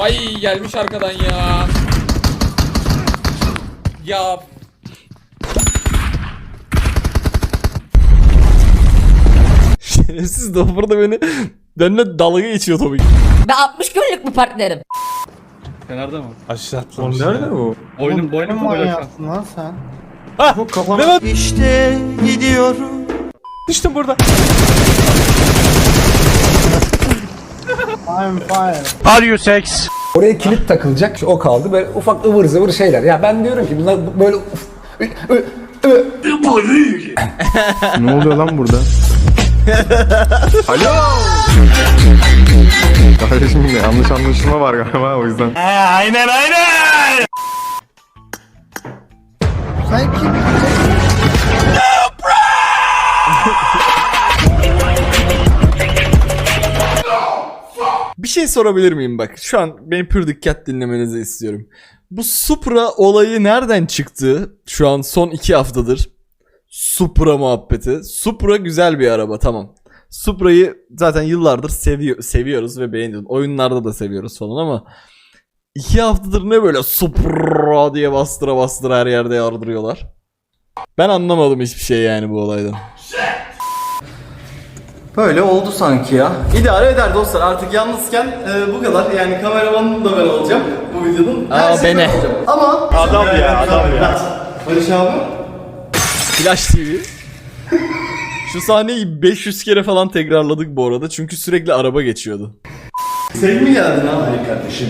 Ay gelmiş arkadan ya. Ya Şerefsiz de burada beni benimle dalga geçiyor tabii ki. Ben 60 günlük bu partnerim. Kenarda mı? Aşağı Oğlum nerede bu? Boynum boynum mu böyle Manyaksın lan sen. Ha! Bu kafana... Mehmet İşte gidiyorum. düştüm burada. I'm fire. Oraya kilit takılacak. O kaldı. Böyle ufak ıvır zıvır şeyler. Ya ben diyorum ki bunlar böyle ne oluyor lan burada? Alo. Kardeşim de yanlış anlaşılma var galiba o yüzden. Bir şey sorabilir miyim bak? Şu an beni pür dikkat dinlemenizi istiyorum. Bu Supra olayı nereden çıktı? Şu an son iki haftadır. Supra muhabbeti. Supra güzel bir araba tamam. Supra'yı zaten yıllardır seviyor, seviyoruz ve beğeniyoruz. Oyunlarda da seviyoruz falan ama iki haftadır ne böyle Supra diye bastıra bastıra her yerde yardırıyorlar. Ben anlamadım hiçbir şey yani bu olaydan. Böyle oldu sanki ya. İdare eder dostlar. Artık yalnızken e, bu kadar. Yani kameramanım da ben olacağım bu videonun. Aa beni. Ama adam ya adam ya. Barış abi. Flash TV. Şu sahneyi 500 kere falan tekrarladık bu arada. Çünkü sürekli araba geçiyordu. Sen mi geldin abi kardeşim?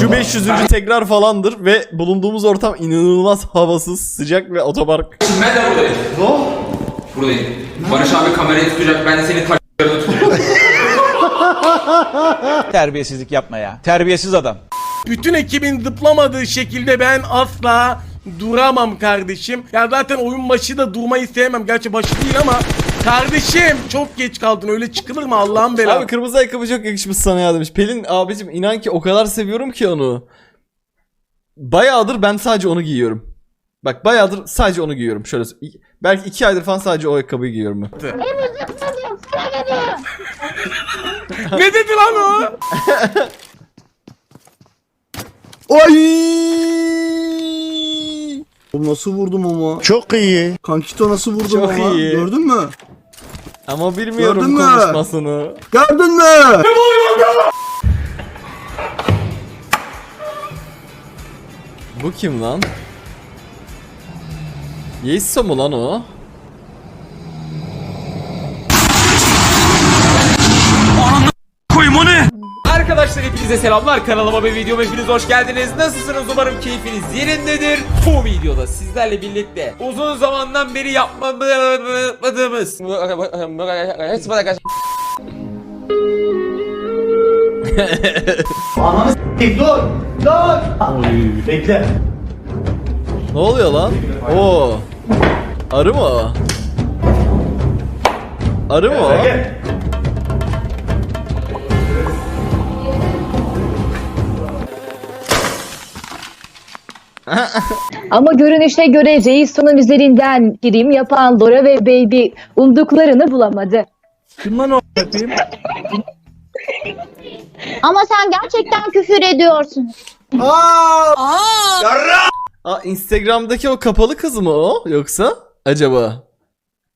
Şu 500. tekrar falandır ve bulunduğumuz ortam inanılmaz havasız, sıcak ve otopark. ben de buradayım. Oh! Buradayım. Barış abi kamerayı tutacak. Ben de seni tutacağım. Terbiyesizlik yapma ya. Terbiyesiz adam. bütün ekibin zıplamadığı şekilde ben asla duramam kardeşim. Ya zaten oyun başı da durmayı sevmem. Gerçi başı değil ama kardeşim çok geç kaldın. Öyle çıkılır mı Allah'ın belası? Abi kırmızı ayakkabı çok yakışmış sana ya demiş. Pelin abicim inan ki o kadar seviyorum ki onu. Bayağıdır ben sadece onu giyiyorum. Bak bayağıdır sadece onu giyiyorum. Şöyle belki iki aydır falan sadece o ayakkabıyı giyiyorum ben. ne dedi lan o? Oy! Nasıl vurdum ama? Çok iyi. Kankito nasıl vurdum Çok ama? iyi. Gördün mü? Ama bilmiyorum Gördün mü? konuşmasını. Gördün mü? Bu kim lan? Yeiso mu lan o? Arkadaşlar hepinize selamlar. Kanalıma ve videoma hepiniz hoş geldiniz. Nasılsınız? Umarım keyfiniz yerindedir. Bu videoda sizlerle birlikte uzun zamandan beri yapmadığımız Ne oluyor lan? Oo. Arı mı o? Arı mı o? Ama görünüşe göre Reison'un üzerinden prim yapan Dora ve Baby umduklarını bulamadı. Kimden o yapayım? Ama sen gerçekten küfür ediyorsun. Aa Instagram'daki o kapalı kız mı o yoksa acaba?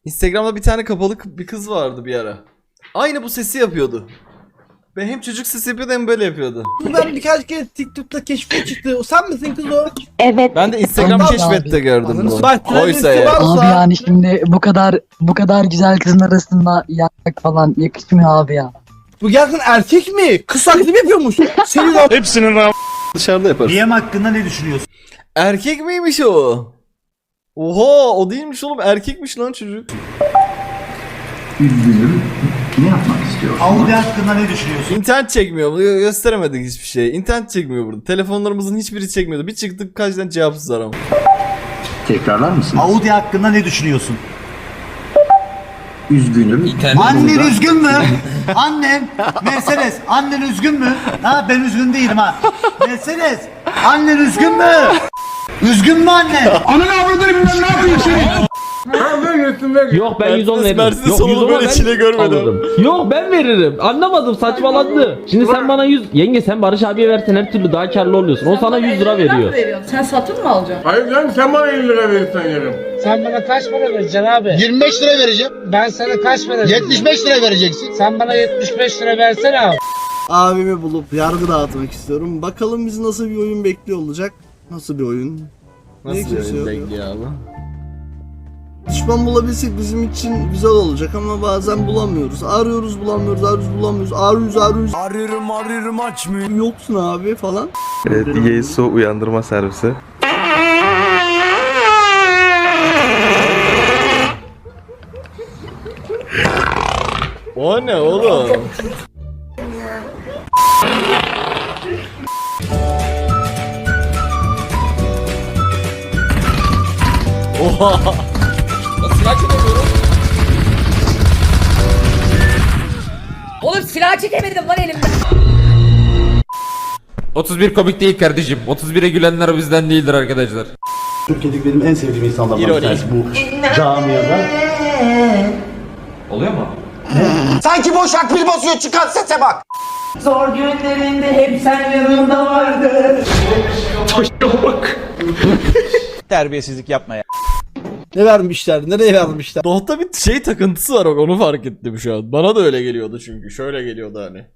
Instagram'da bir tane kapalı bir kız vardı bir ara. Aynı bu sesi yapıyordu. Ve hem çocuk sesi yapıyordu hem böyle yapıyordu. Ben birkaç kere TikTok'ta keşfe çıktı. O sen misin kız o? Evet. Ben de Instagram keşfette gördüm bu. Bak, Oysa ya. Abi yani şimdi bu kadar bu kadar güzel kızın arasında yapmak falan yakışmıyor abi ya. Bu gerçekten erkek mi? Kız taklidi mi yapıyormuş? Senin o... Hepsinin Dışarıda yaparız. DM hakkında ne düşünüyorsun? Erkek miymiş o? Oha o değilmiş oğlum erkekmiş lan çocuk. Audi hakkında ne düşünüyorsun? İnternet çekmiyor. Bunu gö- gösteremedik hiçbir şey. İnternet çekmiyor burada. Telefonlarımızın hiçbiri çekmiyordu. Bir çıktık kaç tane cevapsız arama. Audi hakkında ne düşünüyorsun? üzgünüm. Annen üzgün mü? Annem Mercedes annen üzgün mü? Ha ben üzgün değilim ha. Mercedes annen üzgün mü? Üzgün mü annen? Ben abim ver. Yok ben 110 veririm. Mercedes Yok sonu 110 böyle ben çile görmedim. alırım. Yok ben veririm. Anlamadım saçmaladı. Şimdi sen bana 100 yenge sen Barış abiye versen her türlü daha karlı oluyorsun. O sana 100 lira veriyor. Sen satın mı alacaksın? Hayır canım sen bana 50 lira verirsen yerim. Sen bana kaç para vereceksin abi? 25 lira vereceğim. Ben sana kaç para vereceğim? 75 lira vereceksin. Sen bana 75 lira versene abi. Abimi bulup yargı dağıtmak istiyorum. Bakalım bizi nasıl bir oyun bekliyor olacak. Nasıl bir oyun? Nasıl bir oyun bekliyor abi? Düşman bulabilsek bizim için güzel olacak ama bazen bulamıyoruz. Arıyoruz bulamıyoruz, arıyoruz bulamıyoruz. Arıyoruz arıyoruz. Arıyorum arıyorum açmıyor. Yoksun abi falan. Evet Yeiso uyandırma servisi. O ne oğlum? Oha! Silah çekemiyorum. Oğlum silah çekemedim lan elimden. 31 komik değil kardeşim. 31'e gülenler bizden değildir arkadaşlar. Türkiye'deki benim en sevdiğim insanlardan bir tanesi bu camiada. Oluyor mu? Sanki boş akbil basıyor çıkan sese bak. Terbiyesizlik yapma ya. Ne vermişler? Nereye vermişler? Dohta bir şey takıntısı var bak onu fark ettim şu an. Bana da öyle geliyordu çünkü. Şöyle geliyordu hani.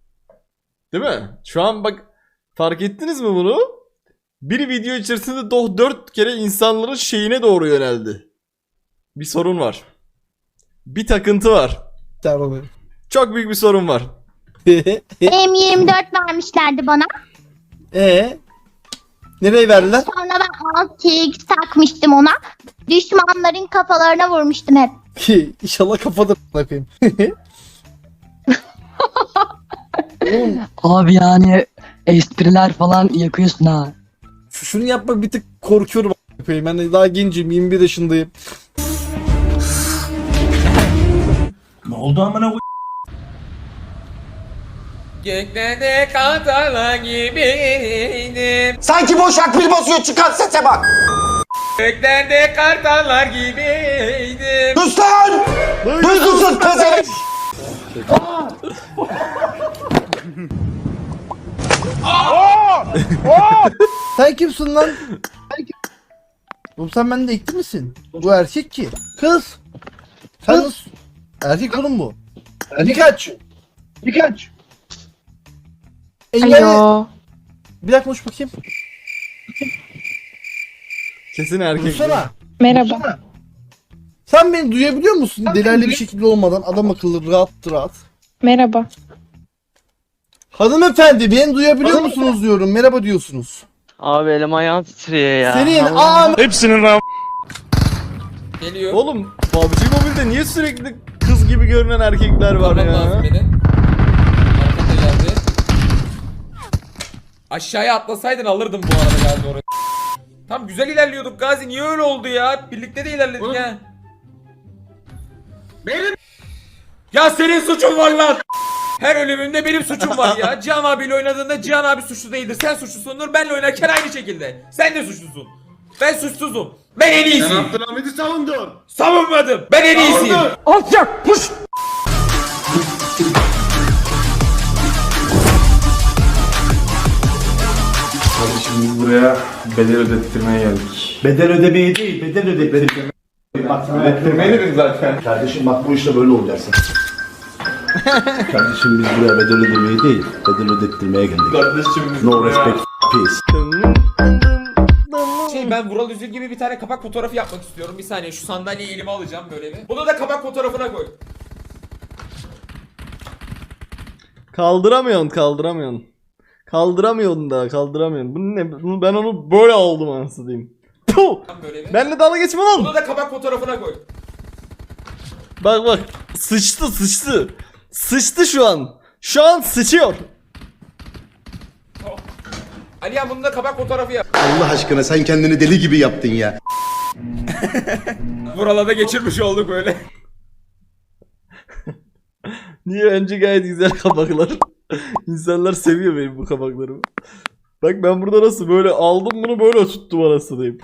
Değil mi? Şu an bak fark ettiniz mi bunu? Bir video içerisinde Doh 4 kere insanların şeyine doğru yöneldi. Bir sorun var. Bir takıntı var. Çok büyük bir sorun var. M24 vermişlerdi bana. Ee? Nereye verdiler? Sonra ben 6x takmıştım ona. Düşmanların kafalarına vurmuştum hep. İnşallah kafadır bakayım. Abi yani espriler falan yakıyorsun ha. Şunu yapmak bir tık korkuyorum bakayım. Ben daha gencim 21 yaşındayım. Göklerde kartalar gibiydim. Sanki boş akbil basıyor çıkan sese bak. Göklerde kartalar gibiydim. Sus lan! Duygusuz pezevenk! Sen kimsin lan? Sen kim? Oğlum sen bende ekli misin? Bu erkek ki. Kız. Sen? Erkek oğlum bu. Birkaç. Birkaç. Engelli. Bir dakika konuş bakayım. Kesin erkek. Dursana. Merhaba. Dursana. Sen beni duyabiliyor musun? Delaylı bir şekilde olmadan adam akıllı rahat rahat. Merhaba. Hanımefendi beni duyabiliyor musunuz diyorum. Merhaba diyorsunuz. Abi elim ayağım titriyor ya. Senin aa Hepsinin ram. Geliyor. Oğlum PUBG Mobile'de niye sürekli kız gibi görünen erkekler var Vurmam lazım ya? beni. Aşağıya atlasaydın alırdım bu arada geldi oraya. Tam güzel ilerliyorduk Gazi niye öyle oldu ya? Birlikte de ilerledik ha. Benim Ya senin suçun var lan. Her ölümünde benim suçum var ya. Cihan abiyle oynadığında Cihan abi suçlu değildir. Sen suçlusundur. Benle oynarken aynı şekilde. Sen de suçlusun. Ben suçsuzum. Ben en iyisiyim. Sen Abdülhamid'i savundun. Savunmadım. Ben en iyisiyim. Alçak. Puş. Buraya bedel ödettirmeye geldik. Bedel ödemeye değil, bedel ödettirmeye. Bak Ödettirmelidir zaten. Kardeşim bak bu işte böyle olacaksın. Kardeşim biz buraya bedel ödemeye değil, bedel ödettirmeye geldik. Kardeşim biz No buraya- respect, peace. Şey ben Vural Üzül gibi bir tane kapak fotoğrafı yapmak istiyorum. Bir saniye şu sandalyeyi elime alacağım böyle bir. Bunu da kapak fotoğrafına koy. Kaldıramıyorsun, kaldıramıyorsun. Kaldıramıyorsun da, kaldıramıyorsun. Bu ne? Bunu ben onu böyle aldım anasını diyeyim. Puh! Böyle bir. Benle dalga geçme lan. Bunu da kapak fotoğrafına koy. Bak bak. Sıçtı, sıçtı. Sıçtı şu an. Şu an sıçıyor. Aliyan bunu da kapak fotoğrafı yap. Allah aşkına sen kendini deli gibi yaptın ya. Vural'a da geçirmiş olduk böyle. Niye önce gayet güzel kabaklar. İnsanlar seviyor benim bu kabaklarımı. Bak ben burada nasıl böyle aldım bunu böyle tuttum anasını diyeyim.